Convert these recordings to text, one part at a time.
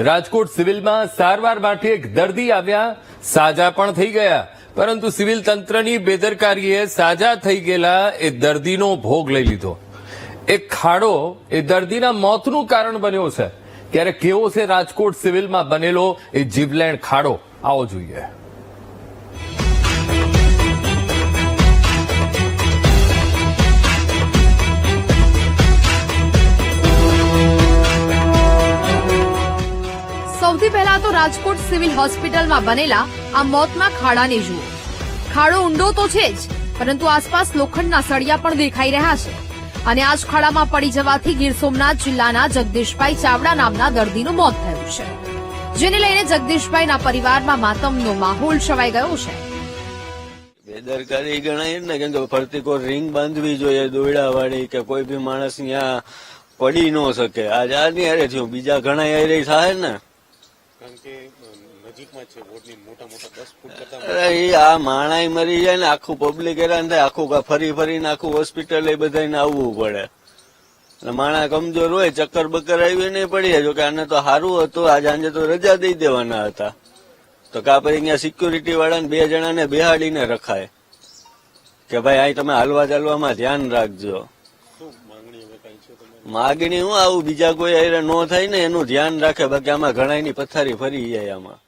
રાજકોટ સિવિલમાં સારવાર માટે એક દર્દી આવ્યા, સાજા પણ થઈ ગયા. પરંતુ સિવિલ તંત્રની બેદરકારીએ સાજા થઈ ગયેલા એ દર્દીનો ભોગ લઈ લીધો. એક ખાડો એ દર્દીના મોતનું કારણ બન્યો છે. ત્યારે કેવો છે રાજકોટ સિવિલમાં બનેલો એ જીવલેણ ખાડો? આવો જોઈએ. સૌથી પહેલા તો રાજકોટ સિવિલ હોસ્પિટલમાં બનેલા આ મોતના ખાડાને જુઓ. ખાડો ઊંડો તો છે જ, પરંતુ આસપાસ લોખંડના સળિયા પણ દેખાઈ રહ્યા છે. અને આ જ ખાડામાં પડી જવાથી ગીર સોમનાથ જિલ્લાના જગદીશભાઈ ચાવડા નામના દર્દીનું મોત થયું છે. જેને લઈને જગદીશભાઈના પરિવારમાં માતમનો માહોલ છવાઈ ગયો છે. બેદરકારી ગણાય ને, કેમ કે ફરતી કોઈ રિંગ બાંધવી જોઈએ દોયડા વાળી કે કોઈ બી માણસ ત્યાં પડી ન શકે. આ નહીં અરે થયું. બીજા ઘણા હારે થાય ને. આ માણાય મરી જાય ને, આખું પબ્લિક હેરાન થાય, આખું ફરી ફરીને આખું હોસ્પિટલ એ બધાને આવવું પડે. માણા કમજોર હોય, ચક્કર બક્કર આવી નહીં પડી જો કે આને તો સારું હતું, આજે આંજે તો રજા દઈ દેવાના હતા. તો કા પછી અહીંયા સિક્યુરિટી વાળાને બે જણાને બેહાડીને રખાય. કે ભાઈ અહીં તમે હાલવા ચાલવામાં ધ્યાન રાખજો. માંગણી હવે કઈ છે તમારી? માગણી હું આવું બીજા કોઈ હારે ન થાય ને એનું ધ્યાન રાખે બાકી આમાં ઘણાની પથારી ફરી જાય આમાં.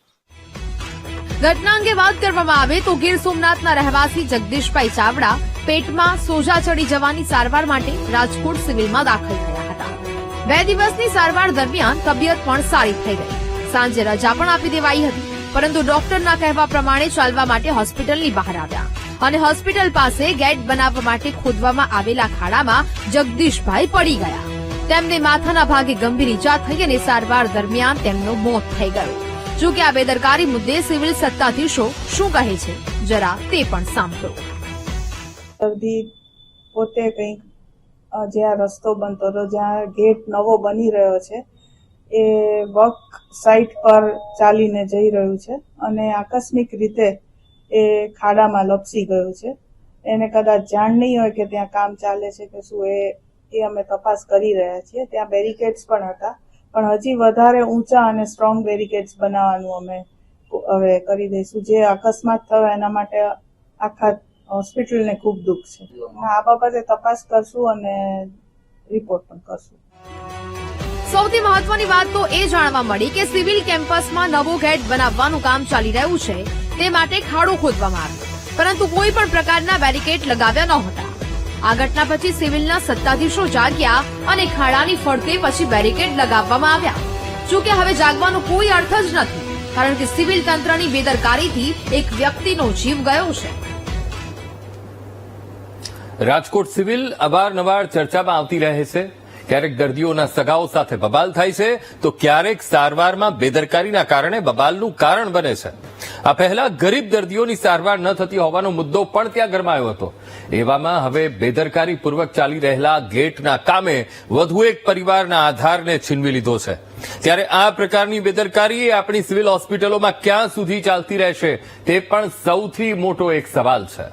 ઘટના અંગે વાત કરવામાં આવે તો ગીર સોમનાથના રહેવાસી જગદીશભાઈ ચાવડા પેટમાં સોજા ચડી જવાની સારવાર માટે રાજકોટ સિવિલમાં દાખલ થયા હતા. બે દિવસની સારવાર દરમિયાન તબિયત પણ સારી થઈ ગઈ. સાંજે રજા પણ આપી દેવાઈ હતી. પરંતુ ડોક્ટરના કહેવા પ્રમાણે ચાલવા માટે હોસ્પિટલની બહાર આવ્યા. અને હોસ્પિટલ પાસે ગેટ બનાવવા માટે ખોદવામાં આવેલા ખાડામાં જગદીશભાઈ પડી ગયા. તેમને માથાના ભાગે ગંભીર ઈજા થઈ અને સારવાર દરમિયાન તેમનું મોત થઈ ગયું. જો કે આ બેદરકારી મુદ્દે સિવિલ સત્તાધીશો શું કહે છે? જરા તે પણ સાંભળો. પોતે કંઈક અ, જ્યાં રસ્તો બનતો હતો જ્યાં ગેટ નવો બની રહ્યો છે એ વર્ક સાઇટ પર ચાલીને જઈ રહ્યું છે અને આકસ્મિક રીતે એ ખાડામાં લપસી ગયું છે. એને કદાચ જાણ નહીં હોય કે ત્યાં કામ ચાલે છે કે શું એ એ અમે તપાસ કરી રહ્યા છીએ. ત્યાં બેરિકેડ્સ પણ હતા. પણ હજી વધારે ઊંચા અને સ્ટ્રોંગ બેરિકેડ્સ બનાવવાનું અમે હવે કરી દઈશું. જે અકસ્માત થયો એના માટે આખા હોસ્પિટલને ખૂબ દુઃખ છે. આ બાબતે તપાસ કરશું અને રિપોર્ટ પણ કરશું. સૌથી મહત્વની વાત તો એ જાણવા મળી કે સિવિલ કેમ્પસમાં નવો ગેટ બનાવવાનું કામ ચાલી રહ્યું છે, તે માટે ખાડો ખોદવામાં આવ્યો. પરંતુ કોઈ પણ પ્રકારના બેરિકેડ લગાવ્યા નહોતા આ ઘટના પછી સિવિલના સત્તાધીશો જાગ્યા અને ખાડાની ફરતે પછી બેરિકેડ લગાવવામાં આવ્યા. જોકે હવે જાગવાનો કોઈ અર્થ જ નથી, કારણ કે સિવિલ તંત્રની બેદરકારીથી એક વ્યક્તિનો જીવ ગયો છે. રાજકોટ સિવિલ અવારનવાર ચર્ચામાં આવતી રહે છે. ક્યારેક દર્દીઓના સગાઓ સાથે બબાલ થાય છે, તો ક્યારેક સારવારમાં બેદરકારીના કારણે બબાલનું કારણ બને છે. આ પહેલા ગરીબ દર્દીઓની સારવાર ન થતી હોવાનો મુદ્દો પણ ત્યાં ગરમાયો હતો. એવામાં હવે બેદરકારીપૂર્વક ચાલી રહેલા ગેટના કામે વધુ એક પરિવારના આધારને છીનવી લીધો છે. ત્યારે આ પ્રકારની બેદરકારી આપણી સિવિલ હોસ્પિટલોમાં ક્યાં સુધી ચાલતી રહેશે, તે પણ સૌથી મોટો એક સવાલ છે.